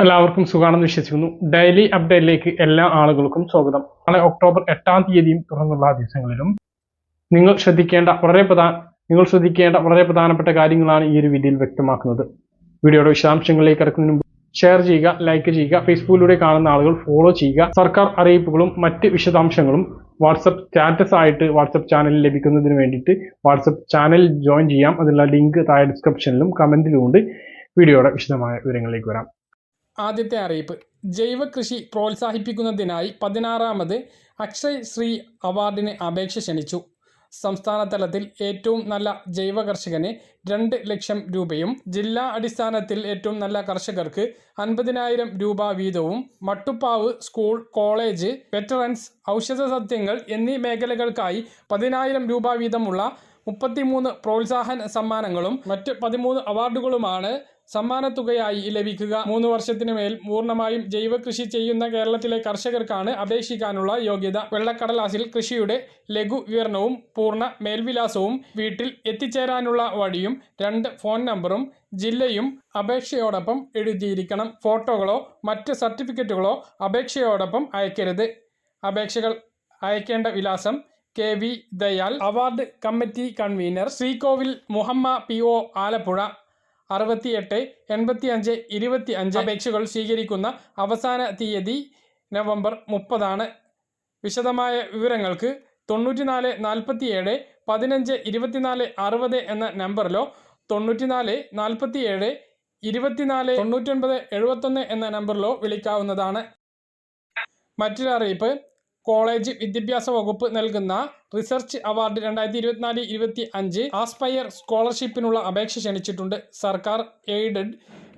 എല്ലാവർക്കും സുഖാണെന്ന് വിശ്വസിക്കുന്നു. ഡെയിലി അപ്ഡേറ്റിലേക്ക് എല്ലാ ആളുകൾക്കും സ്വാഗതം. നാളെ ഒക്ടോബർ എട്ടാം തീയതിയും തുടർന്നുള്ള ദിവസങ്ങളിലും നിങ്ങൾ ശ്രദ്ധിക്കേണ്ട വളരെ പ്രധാന നിങ്ങൾ ശ്രദ്ധിക്കേണ്ട വളരെ പ്രധാനപ്പെട്ട കാര്യങ്ങളാണ് ഈ ഒരു വീഡിയോയിൽ വ്യക്തമാക്കുന്നത്. വീഡിയോയുടെ വിശദാംശങ്ങളിലേക്ക് കിടക്കുന്നതിന് മുമ്പ് ഷെയർ ചെയ്യുക ലൈക്ക് ചെയ്യുക ഫേസ്ബുക്കിലൂടെ കാണുന്ന ആളുകൾ ഫോളോ ചെയ്യുക. സർക്കാർ അറിയിപ്പുകളും മറ്റ് വിശദാംശങ്ങളും വാട്സപ്പ് സ്റ്റാറ്റസ് ആയിട്ട് വാട്സപ്പ് ചാനലിൽ ലഭിക്കുന്നതിന് വേണ്ടിയിട്ട് വാട്സപ്പ് ചാനൽ ജോയിൻ ചെയ്യാം. അതിനുള്ള ലിങ്ക് താഴെ ഡിസ്ക്രിപ്ഷനിലും കമന്റിലും ഉണ്ട്. വീഡിയോയുടെ വിശദമായ വിവരങ്ങളിലേക്ക് വരാം. ആദ്യത്തെ അറിയിപ്പ്. ജൈവ കൃഷി പ്രോത്സാഹിപ്പിക്കുന്നതിനായി പതിനാറാമത് അക്ഷയ് ശ്രീ അവാർഡിന് അപേക്ഷ ക്ഷണിച്ചു. സംസ്ഥാന തലത്തിൽ ഏറ്റവും നല്ല ജൈവ കർഷകന് രണ്ട് ലക്ഷം രൂപയും ജില്ലാ അടിസ്ഥാനത്തിൽ ഏറ്റവും നല്ല കർഷകർക്ക് അൻപതിനായിരം രൂപ വീതവും മട്ടുപ്പാവ് സ്കൂൾ കോളേജ് വെറ്ററൻസ് ഔഷധ സത്യങ്ങൾ എന്നീ മേഖലകൾക്കായി പതിനായിരം രൂപ വീതമുള്ള മുപ്പത്തിമൂന്ന് പ്രോത്സാഹന സമ്മാനങ്ങളും മറ്റ് പതിമൂന്ന് അവാർഡുകളുമാണ് സമ്മാനത്തുകയായി ലഭിക്കുക. മൂന്ന് വർഷത്തിന് മേൽ പൂർണമായും ജൈവ കൃഷി ചെയ്യുന്ന കേരളത്തിലെ കർഷകർക്കാണ് അപേക്ഷിക്കാനുള്ള യോഗ്യത. വെള്ളക്കടലാസിൽ കൃഷിയുടെ ലഘു വിവരണവും പൂർണ മേൽവിലാസവും വീട്ടിൽ എത്തിച്ചേരാനുള്ള വഴിയും രണ്ട് ഫോൺ നമ്പറും ജില്ലയും അപേക്ഷയോടൊപ്പം എഴുതിയിരിക്കണം. ഫോട്ടോകളോ മറ്റ് സർട്ടിഫിക്കറ്റുകളോ അപേക്ഷയോടൊപ്പം അയക്കരുത്. അപേക്ഷകൾ അയക്കേണ്ട വിലാസം K V Dayal award committee convener ശ്രീകോവിൽ മുഹമ്മ പി ഒ ആലപ്പുഴ. അറുപത്തിയെട്ട് എൺപത്തി അഞ്ച് ഇരുപത്തി അഞ്ച് അപേക്ഷകൾ സ്വീകരിക്കുന്ന അവസാന തീയതി നവംബർ മുപ്പതാണ്. വിശദമായ വിവരങ്ങൾക്ക് തൊണ്ണൂറ്റിനാല് നാൽപ്പത്തിയേഴ് പതിനഞ്ച് ഇരുപത്തിനാല് അറുപത് എന്ന നമ്പറിലോ തൊണ്ണൂറ്റിനാല് നാൽപ്പത്തിയേഴ് ഇരുപത്തിനാല് തൊണ്ണൂറ്റൊൻപത് എഴുപത്തൊന്ന് എന്ന നമ്പറിലോ വിളിക്കാവുന്നതാണ്. മറ്റൊരു അറിയിപ്പ് കോളേജ് വിദ്യാഭ്യാസ വകുപ്പ് നൽകുന്ന റിസർച്ച് അവാർഡ് രണ്ടായിരത്തി ഇരുപത്തിനാല് ഇരുപത്തി അഞ്ച് ആസ്പയർ സ്കോളർഷിപ്പിനുള്ള അപേക്ഷ ക്ഷണിച്ചിട്ടുണ്ട്. സർക്കാർ എയ്ഡഡ്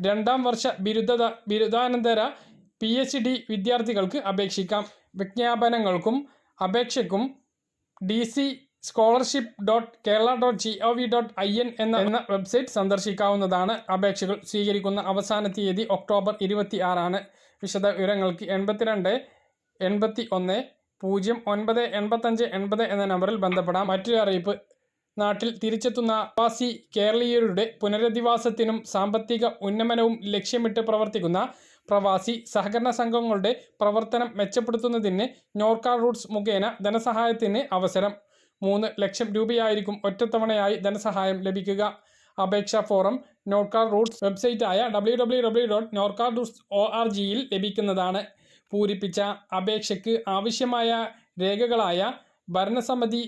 രണ്ടാം വർഷ ബിരുദ ബിരുദാനന്തര പി എച്ച് ഡി വിദ്യാർത്ഥികൾക്ക് അപേക്ഷിക്കാം. വിജ്ഞാപനങ്ങൾക്കും അപേക്ഷയ്ക്കും D C scholarship dot Kerala dot G O V dot I N എന്ന എന്ന വെബ്സൈറ്റ് സന്ദർശിക്കാവുന്നതാണ്. അപേക്ഷകൾ സ്വീകരിക്കുന്ന അവസാന തീയതി ഒക്ടോബർ ഇരുപത്തി ആറാണ് വിശദ വിവരങ്ങൾക്ക് എൺപത്തിരണ്ട് എൺപത്തി ഒന്ന് പൂജ്യം ഒൻപത് എൺപത്തഞ്ച് എൺപത് എന്ന നമ്പറിൽ ബന്ധപ്പെടാം. മറ്റൊരു അറിയിപ്പ്. നാട്ടിൽ തിരിച്ചെത്തുന്ന പ്രവാസി കേരളീയരുടെ പുനരധിവാസത്തിനും സാമ്പത്തിക ഉന്നമനവും ലക്ഷ്യമിട്ട് പ്രവർത്തിക്കുന്ന പ്രവാസി സഹകരണ സംഘങ്ങളുടെ പ്രവർത്തനം മെച്ചപ്പെടുത്തുന്നതിന് നോർക്ക റൂട്ട്സ് മുഖേന ധനസഹായത്തിന് അവസരം. മൂന്ന് ലക്ഷം രൂപയായിരിക്കും ഒറ്റത്തവണയായി ധനസഹായം ലഭിക്കുക. അപേക്ഷാ form Norka Roots വെബ്സൈറ്റായ W W W dot Norka Roots O R ജിയിൽ ലഭിക്കുന്നതാണ്. പൂരിപ്പിച്ച അപേക്ഷയ്ക്ക് ആവശ്യമായ രേഖകളായ ഭരണസമിതി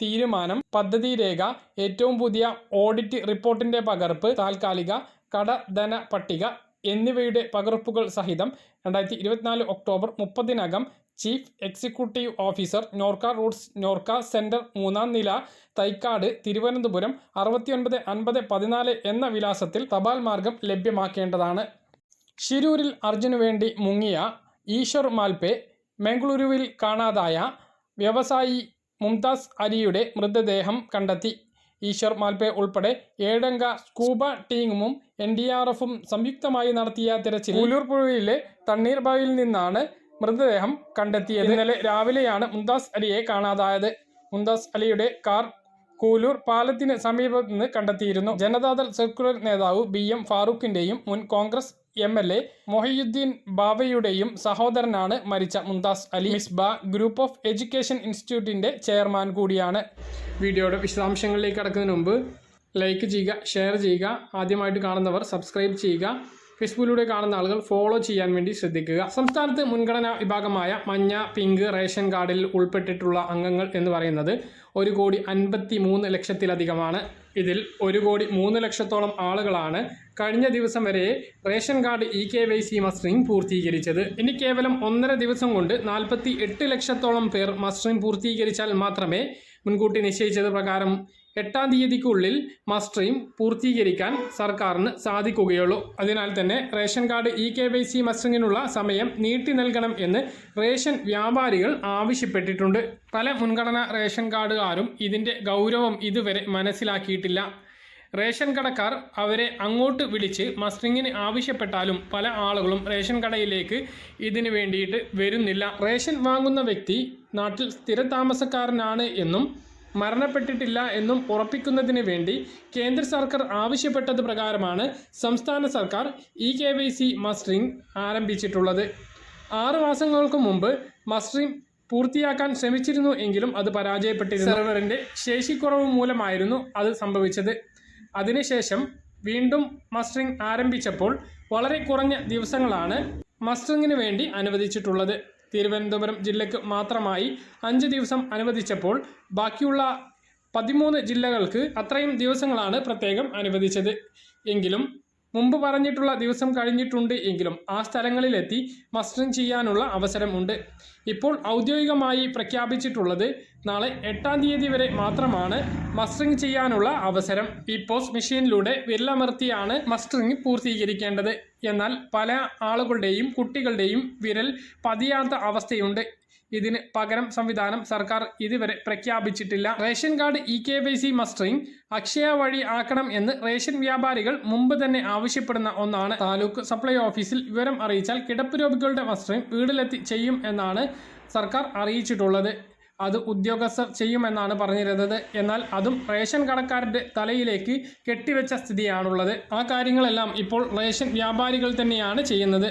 തീരുമാനം പദ്ധതി രേഖ ഏറ്റവും പുതിയ ഓഡിറ്റ് റിപ്പോർട്ടിന്റെ പകർപ്പ് താൽക്കാലിക കടധന പട്ടിക എന്നിവയുടെ പകർപ്പുകൾ സഹിതം രണ്ടായിരത്തി ഇരുപത്തിനാല് October മുപ്പതിനകം chief executive officer Norka Roots Norka centre മൂന്നാം നില തൈക്കാട് തിരുവനന്തപുരം അറുപത്തിയൊൻപത് അൻപത് പതിനാല് എന്ന വിലാസത്തിൽ തപാൽ മാർഗം ലഭ്യമാക്കേണ്ടതാണ്. ഷിരൂരിൽ അർജുനു വേണ്ടി മുങ്ങിയ ഈശ്വർ മാൽപെ മംഗളൂരുവിൽ കാണാതായ വ്യവസായി മുംതാസ് അലിയുടെ മൃതദേഹം കണ്ടെത്തി. ഈശ്വർ മാൽപെ ഉൾപ്പെടെ ഏഴംഗ സ്കൂബ ടീമും എൻ ഡി ആർ എഫും സംയുക്തമായി നടത്തിയ തിരച്ചിൽ ഉലൂർപ്പുഴയിലെ പുഴയിലെ തണ്ണീർബാവിൽ നിന്നാണ് മൃതദേഹം കണ്ടെത്തിയത്. ഇന്നലെ രാവിലെയാണ് മുംതാസ് അലിയെ കാണാതായത്. മുംതാസ് അലിയുടെ കാർ കൂലൂർ പാലത്തിന് സമീപത്ത് നിന്ന് കണ്ടെത്തിയിരുന്നു. ജനതാദൾ സർക്കുലർ നേതാവ് ബി എം ഫാറൂഖിന്റെയും മുൻ Congress M L A Mohiyuddin ബാവയുടെയും സഹോദരനാണ് മരിച്ച Mumtaz Ali. Misbah group of education ഇൻസ്റ്റിറ്റ്യൂട്ടിന്റെ ചെയർമാൻ കൂടിയാണ്. വീഡിയോയുടെ വിശദാംശങ്ങളിലേക്ക് കടക്കുന്നതിന് മുമ്പ് ലൈക്ക് ചെയ്യുക ഷെയർ ചെയ്യുക. ആദ്യമായിട്ട് കാണുന്നവർ സബ്സ്ക്രൈബ് ചെയ്യുക. ഫേസ്ബുക്കിലൂടെ കാണുന്ന ആളുകൾ ഫോളോ ചെയ്യാൻ വേണ്ടി ശ്രദ്ധിക്കുക. സംസ്ഥാനത്ത് മുൻഗണനാ വിഭാഗമായ മഞ്ഞ പിങ്ക് റേഷൻ കാർഡിൽ ഉൾപ്പെട്ടിട്ടുള്ള അംഗങ്ങൾ എന്ന് പറയുന്നത് ഒരു കോടി അൻപത്തി മൂന്ന് ലക്ഷത്തിലധികമാണ്. ഇതിൽ ഒരു കോടി മൂന്ന് ലക്ഷത്തോളം ആളുകളാണ് കഴിഞ്ഞ ദിവസം വരെ ration card E K Y C mustering പൂർത്തീകരിച്ചത്. ഇനി കേവലം ഒന്നര ദിവസം കൊണ്ട് നാൽപ്പത്തി എട്ട് ലക്ഷത്തോളം പേർ മസ്റ്ററിംഗ് പൂർത്തീകരിച്ചാൽ മാത്രമേ മുൻകൂട്ടി നിശ്ചയിച്ചത് പ്രകാരം എട്ടാം തീയതിക്കുള്ളിൽ മസ്റ്ററിംഗ് പൂർത്തീകരിക്കാൻ സർക്കാരിന് സാധിക്കുകയുള്ളൂ. അതിനാൽ തന്നെ ration card E K Y C മസ്റ്ററിങ്ങിനുള്ള സമയം നീട്ടി നൽകണം എന്ന് റേഷൻ വ്യാപാരികൾ ആവശ്യപ്പെട്ടിട്ടുണ്ട്. പല മുൻഗണനാ റേഷൻ കാർഡുകാരും ഇതിന്റെ ഗൗരവം ഇതുവരെ മനസ്സിലാക്കിയിട്ടില്ല. റേഷൻ കടക്കാർ അവരെ അങ്ങോട്ട് വിളിച്ച് മസ്റ്ററിങ്ങിന് ആവശ്യപ്പെട്ടാലും പല ആളുകളും റേഷൻ കടയിലേക്ക് ഇതിനു വേണ്ടിയിട്ട് വരുന്നില്ല. റേഷൻ വാങ്ങുന്ന വ്യക്തി നാട്ടിൽ സ്ഥിരതാമസക്കാരനാണ് എന്നും മരണപ്പെട്ടിട്ടില്ല എന്നും ഉറപ്പിക്കുന്നതിന് വേണ്ടി കേന്ദ്ര സർക്കാർ ആവശ്യപ്പെട്ടത് പ്രകാരമാണ് സംസ്ഥാന സർക്കാർ E K Y C mustering ആരംഭിച്ചിട്ടുള്ളത്. ആറു മാസങ്ങൾക്ക് മുമ്പ് മസ്റ്ററിംഗ് പൂർത്തിയാക്കാൻ ശ്രമിച്ചിരുന്നു എങ്കിലും അത് പരാജയപ്പെട്ടിരുന്നു. സെർവറിന്റെ ശേഷിക്കുറവ് മൂലമായിരുന്നു അത് സംഭവിച്ചത്. അതിനുശേഷം വീണ്ടും മസ്റ്ററിംഗ് ആരംഭിച്ചപ്പോൾ വളരെ കുറഞ്ഞ ദിവസങ്ങളാണ് മസ്റ്ററിങ്ങിന് വേണ്ടി അനുവദിച്ചിട്ടുള്ളത്. തിരുവനന്തപുരം ജില്ലയ്ക്ക് മാത്രമായി അഞ്ച് ദിവസം അനുവദിച്ചപ്പോൾ ബാക്കിയുള്ള പതിമൂന്ന് ജില്ലകൾക്ക് അത്രയും ദിവസങ്ങളാണ് പ്രത്യേകം അനുവദിച്ചത്. എങ്കിലും മുമ്പ് പറഞ്ഞിട്ടുള്ള ദിവസം കഴിഞ്ഞിട്ടുണ്ട് എങ്കിലും ആ സ്ഥലങ്ങളിലെത്തി മസ്റ്ററിംഗ് ചെയ്യാനുള്ള അവസരമുണ്ട്. ഇപ്പോൾ ഔദ്യോഗികമായി പ്രഖ്യാപിച്ചിട്ടുള്ളത് നാളെ എട്ടാം തീയതി വരെ മാത്രമാണ് മസ്റ്ററിംഗ് ചെയ്യാനുള്ള അവസരം. ഈ പോസ്റ്റ് മെഷീനിലൂടെ വിരലമർത്തിയാണ് മസ്റ്ററിംഗ് പൂർത്തീകരിക്കേണ്ടത്. എന്നാൽ പല ആളുകളുടെയും കുട്ടികളുടെയും വിരൽ പതിയാത്ത അവസ്ഥയുണ്ട്. ഇതിന് പകരം സംവിധാനം സർക്കാർ ഇതുവരെ പ്രഖ്യാപിച്ചിട്ടില്ല. Ration card E K Y C mustering Akshaya വഴി ആക്കണം എന്ന് റേഷൻ വ്യാപാരികൾ മുമ്പ് തന്നെ ആവശ്യപ്പെടുന്ന ഒന്നാണ്. താലൂക്ക് സപ്ലൈ ഓഫീസിൽ വിവരം അറിയിച്ചാൽ കിടപ്പ് രോഗികളുടെ മസ്റ്ററിംഗ് വീട്ടിലെത്തി ചെയ്യും എന്നാണ് സർക്കാർ അറിയിച്ചിട്ടുള്ളത്. അത് ഉദ്യോഗസ്ഥർ ചെയ്യുമെന്നാണ് പറഞ്ഞിരുന്നത്. എന്നാൽ അതും റേഷൻ കടക്കാരുടെ തലയിലേക്ക് കെട്ടിവെച്ച സ്ഥിതിയാണുള്ളത്. ആ കാര്യങ്ങളെല്ലാം ഇപ്പോൾ റേഷൻ വ്യാപാരികൾ തന്നെയാണ് ചെയ്യുന്നത്.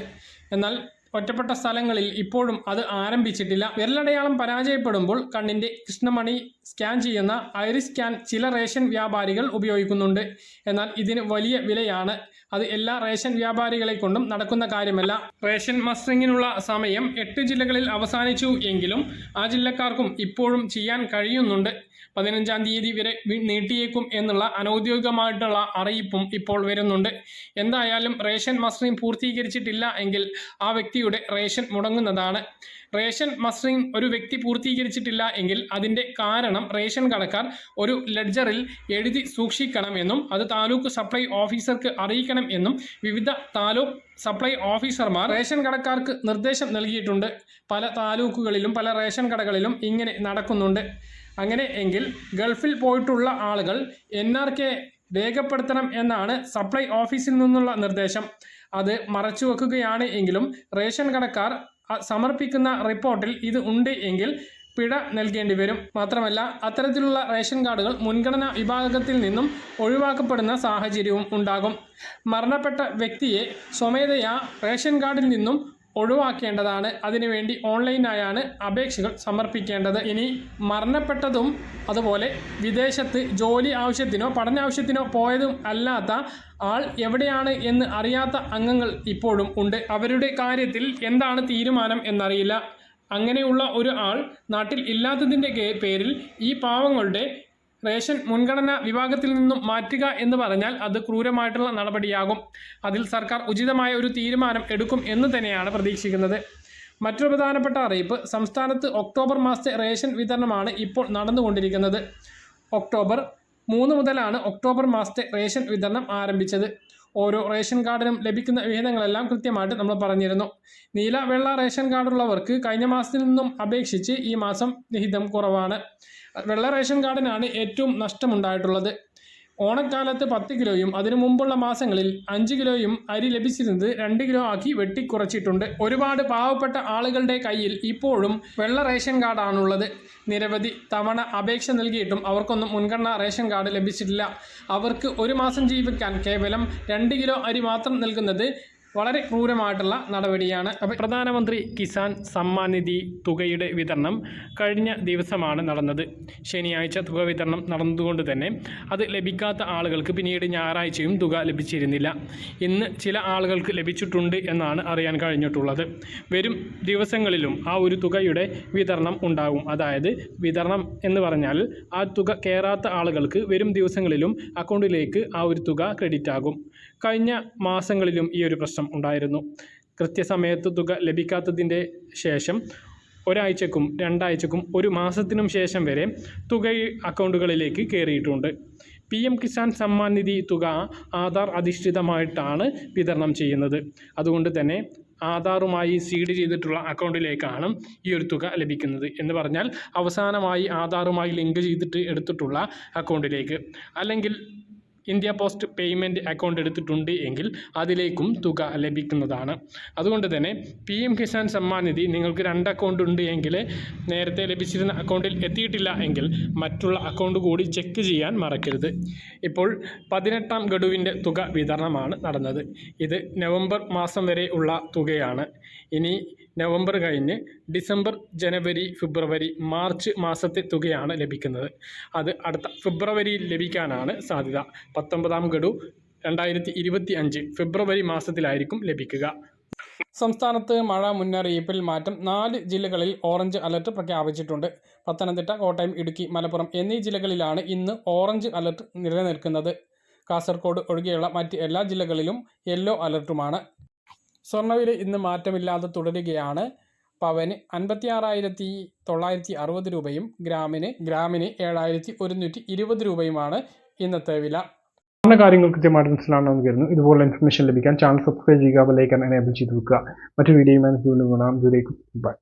എന്നാൽ ഒറ്റപ്പെട്ട സ്ഥലങ്ങളിൽ ഇപ്പോഴും അത് ആരംഭിച്ചിട്ടില്ല. വിരലടയാളം പരാജയപ്പെടുമ്പോൾ കണ്ണിന്റെ കൃഷ്ണമണി സ്കാൻ ചെയ്യുന്ന ഐറിസ് സ്കാൻ ചില റേഷൻ വ്യാപാരികൾ ഉപയോഗിക്കുന്നുണ്ട്. എന്നാൽ ഇതിന് വലിയ വിലയാണ്. അത് എല്ലാ റേഷൻ വ്യാപാരികളെ കൊണ്ടും നടക്കുന്ന കാര്യമല്ല. റേഷൻ മസ്റ്ററിങ്ങിനുള്ള സമയം എട്ട് ജില്ലകളിൽ അവസാനിച്ചു എങ്കിലും ആ ജില്ലക്കാർക്കും ഇപ്പോഴും ചെയ്യാൻ കഴിയുന്നുണ്ട്. പതിനഞ്ചാം തീയതി വരെ നീട്ടിയേക്കും എന്നുള്ള അനൗദ്യോഗികമായിട്ടുള്ള അറിയിപ്പും ഇപ്പോൾ വരുന്നുണ്ട്. എന്തായാലും റേഷൻ മസ്റ്ററിംഗ് പൂർത്തീകരിച്ചിട്ടില്ല എങ്കിൽ ആ വ്യക്തിയുടെ റേഷൻ മുടങ്ങുന്നതാണ്. റേഷൻ മസ്റ്ററിംഗ് ഒരു വ്യക്തി പൂർത്തീകരിച്ചിട്ടില്ല എങ്കിൽ അതിന്റെ കാരണം റേഷൻ കടക്കാർ ഒരു ലെഡ്ജറിൽ എഴുതി സൂക്ഷിക്കണം എന്നും അത് താലൂക്ക് സപ്ലൈ ഓഫീസർക്ക് അറിയിക്കണം എന്നും വിവിധ താലൂക്ക് സപ്ലൈ ഓഫീസർമാർ റേഷൻ കടക്കാർക്ക് നിർദ്ദേശം നൽകിയിട്ടുണ്ട്. പല താലൂക്കുകളിലും പല റേഷൻ കടകളിലും ഇങ്ങനെ നടക്കുന്നുണ്ട്. അങ്ങനെ എങ്കിൽ ഗൾഫിൽ പോയിട്ടുള്ള ആളുകൾ എൻ ആർ കെ രേഖപ്പെടുത്തണം എന്നാണ് സപ്ലൈ ഓഫീസിൽ നിന്നുള്ള നിർദ്ദേശം. അത് മറച്ചു വെക്കുകയാണ് എങ്കിലും റേഷൻ കടക്കാർ സമർപ്പിക്കുന്ന റിപ്പോർട്ടിൽ ഇത് ഉണ്ട് എങ്കിൽ പിഴ നൽകേണ്ടി വരും. മാത്രമല്ല അത്തരത്തിലുള്ള റേഷൻ കാർഡുകൾ മുൻഗണനാ വിഭാഗത്തിൽ നിന്നും ഒഴിവാക്കപ്പെടുന്ന സാഹചര്യവും ഉണ്ടാകും. മരണപ്പെട്ട വ്യക്തിയെ സ്വമേധയാ റേഷൻ കാർഡിൽ നിന്നും ഒഴിവാക്കേണ്ടതാണ്. അതിനുവേണ്ടി ഓൺലൈനായാണ് അപേക്ഷകൾ സമർപ്പിക്കേണ്ടത്. ഇനി മരണപ്പെട്ടതും അതുപോലെ വിദേശത്ത് ജോലി ആവശ്യത്തിനോ പഠനാവശ്യത്തിനോ പോയതും അല്ലാത്ത ആൾ എവിടെയാണ് എന്ന് അറിയാത്ത അംഗങ്ങൾ ഇപ്പോഴും ഉണ്ട്. അവരുടെ കാര്യത്തിൽ എന്താണ് തീരുമാനം എന്നറിയില്ല. അങ്ങനെയുള്ള ഒരു ആൾ നാട്ടിൽ ഇല്ലാത്തതിന്റെ പേരിൽ ഈ പാവങ്ങളുടെ റേഷൻ മുൻഗണന വിഭാഗത്തിൽ നിന്നും മാറ്റുക എന്ന് പറഞ്ഞാൽ അത് ക്രൂരമായിട്ടുള്ള നടപടിയാകും. അതിൽ സർക്കാർ ഉചിതമായ ഒരു തീരുമാനം എടുക്കും എന്ന് തന്നെയാണ് പ്രതീക്ഷിക്കുന്നത്. മറ്റൊരു പ്രധാനപ്പെട്ട അറിയിപ്പ് സംസ്ഥാനത്ത് ഒക്ടോബർ മാസത്തെ റേഷൻ വിതരണമാണ് ഇപ്പോൾ നടന്നുകൊണ്ടിരിക്കുന്നത്. ഒക്ടോബർ മൂന്ന് മുതലാണ് ഒക്ടോബർ മാസത്തെ റേഷൻ വിതരണം ആരംഭിച്ചത്. ഓരോ റേഷൻ കാർഡിനും ലഭിക്കുന്ന വിഹിതങ്ങളെല്ലാം കൃത്യമായിട്ട് നമ്മൾ പറഞ്ഞിരുന്നു. നീല വെള്ള റേഷൻ കാർഡുള്ളവർക്ക് കഴിഞ്ഞ മാസത്തിൽ നിന്നും അപേക്ഷിച്ച് ഈ മാസം വിഹിതം കുറവാണ്. വെള്ള റേഷൻ കാർഡിനാണ് ഏറ്റവും നഷ്ടമുണ്ടായിട്ടുള്ളത്. ഓണക്കാലത്ത് പത്ത് കിലോയും അതിനു മുമ്പുള്ള മാസങ്ങളിൽ അഞ്ച് കിലോയും അരി ലഭിച്ചിരുന്നത് രണ്ട് കിലോ ആക്കി വെട്ടിക്കുറച്ചിട്ടുണ്ട്. ഒരുപാട് പാവപ്പെട്ട ആളുകളുടെ കയ്യിൽ ഇപ്പോഴും വെള്ള റേഷൻ കാർഡാണുള്ളത്. നിരവധി തവണ അപേക്ഷ നൽകിയിട്ടും അവർക്കൊന്നും മുൻഗണന റേഷൻ കാർഡ് ലഭിച്ചിട്ടില്ല. അവർക്ക് ഒരു മാസം ജീവിക്കാൻ കേവലം രണ്ട് കിലോ അരി മാത്രം നൽകുന്നത് വളരെ ക്രൂരമായിട്ടുള്ള നടപടിയാണ്. അപ്പോൾ പ്രധാനമന്ത്രി കിസാൻ സമ്മാൻ നിധി തുകയുടെ വിതരണം കഴിഞ്ഞ ദിവസമാണ് നടന്നത്. ശനിയാഴ്ച തുക വിതരണം നടന്നതുകൊണ്ട് തന്നെ അത് ലഭിക്കാത്ത ആളുകൾക്ക് പിന്നീട് ഞായറാഴ്ചയും തുക ലഭിച്ചിരുന്നില്ല. ഇന്ന് ചില ആളുകൾക്ക് ലഭിച്ചിട്ടുണ്ട് എന്നാണ് അറിയാൻ കഴിഞ്ഞിട്ടുള്ളത്. വരും ദിവസങ്ങളിലും ആ ഒരു തുകയുടെ വിതരണം ഉണ്ടാകും അതായത് വിതരണം എന്ന് പറഞ്ഞാൽ ആ തുക കയറാത്ത ആളുകൾക്ക് വരും ദിവസങ്ങളിലും അക്കൗണ്ടിലേക്ക് ആ ഒരു തുക ക്രെഡിറ്റ് ആകും കഴിഞ്ഞ മാസങ്ങളിലും ഈ ഒരു പ്രശ്നം ഉണ്ടായിരുന്നു. കൃത്യസമയത്ത് തുക ലഭിക്കാത്തതിന്റെ ശേഷം ഒരാഴ്ചക്കും രണ്ടാഴ്ചക്കും ഒരു മാസത്തിനും ശേഷം വരെ തുക അക്കൗണ്ടുകളിലേക്ക് കയറിയിട്ടുണ്ട്. പി എം കിസാൻ സമ്മാൻ നിധി തുക ആധാർ അധിഷ്ഠിതമായിട്ടാണ് വിതരണം ചെയ്യുന്നത്. അതുകൊണ്ട് തന്നെ ആധാറുമായി സീഡ് ചെയ്തിട്ടുള്ള അക്കൗണ്ടിലേക്കാണ് ഈ ഒരു തുക ലഭിക്കുന്നത് എന്ന് പറഞ്ഞാൽ അവസാനമായി ആധാറുമായി ലിങ്ക് ചെയ്തിട്ട് എടുത്തിട്ടുള്ള അക്കൗണ്ടിലേക്ക്. അല്ലെങ്കിൽ ഇന്ത്യ പോസ്റ്റ് പേയ്മെന്റ് അക്കൗണ്ട് എടുത്തിട്ടുണ്ട് എങ്കിൽ അതിലേക്കും തുക ലഭിക്കുന്നതാണ്. അതുകൊണ്ട് തന്നെ പി എം കിസാൻ സമ്മാൻ നിധി നിങ്ങൾക്ക് രണ്ട് അക്കൗണ്ട് ഉണ്ട് എങ്കിൽ നേരത്തെ ലഭിച്ചിരുന്ന അക്കൗണ്ടിൽ എത്തിയിട്ടില്ല എങ്കിൽ മറ്റുള്ള അക്കൗണ്ട് കൂടി ചെക്ക് ചെയ്യാൻ മറക്കരുത്. ഇപ്പോൾ പതിനെട്ടാം ഗഡുവിന്റെ തുക വിതരണമാണ് നടന്നത്. ഇത് നവംബർ മാസം വരെ ഉള്ള തുകയാണ്. ഇനി നവംബർ കഴിഞ്ഞ് ഡിസംബർ ജനുവരി ഫെബ്രുവരി മാർച്ച് മാസത്തെ തുകയാണ് ലഭിക്കുന്നത്. അത് അടുത്ത ഫെബ്രുവരിയിൽ ലഭിക്കാനാണ് സാധ്യത. പത്തൊമ്പതാം ഗഡു രണ്ടായിരത്തി ഇരുപത്തി അഞ്ച് ഫെബ്രുവരി മാസത്തിലായിരിക്കും ലഭിക്കുക. സംസ്ഥാനത്ത് മഴ മുന്നറിയിപ്പിൽ മാറ്റം നാല് ജില്ലകളിൽ ഓറഞ്ച് അലർട്ട് പ്രഖ്യാപിച്ചിട്ടുണ്ട്. പത്തനംതിട്ട കോട്ടയം ഇടുക്കി മലപ്പുറം എന്നീ ജില്ലകളിലാണ് ഇന്ന് ഓറഞ്ച് അലർട്ട് നിലനിൽക്കുന്നത്. കാസർഗോഡ് ഒഴികെയുള്ള മറ്റ് എല്ലാ ജില്ലകളിലും യെല്ലോ അലർട്ടുമാണ്. സ്വർണവില ഇന്ന് മാറ്റമില്ലാതെ തുടരുകയാണ്. പവന് അൻപത്തി ആറായിരത്തി തൊള്ളായിരത്തി അറുപത് രൂപയും ഗ്രാമിന് ഗ്രാമിന് ഏഴായിരത്തി ഒരുന്നൂറ്റി ഇരുപത് രൂപയുമാണ് ഇന്നത്തെ വില. പറഞ്ഞ കാര്യങ്ങൾ കൃത്യമായിട്ട് മനസ്സിലാണെന്ന് കരുതുന്നു. ഇതുപോലെ ഇൻഫർമേഷൻ ലഭിക്കാൻ ചാനൽ സബ്സ്ക്രൈബ് ചെയ്യുക ബെല്ലൈക്കൻ എനേബിൾ ചെയ്ത് വെക്കുക. മറ്റു വീഡിയോയുമായി ദൂരേക്കും ബൈ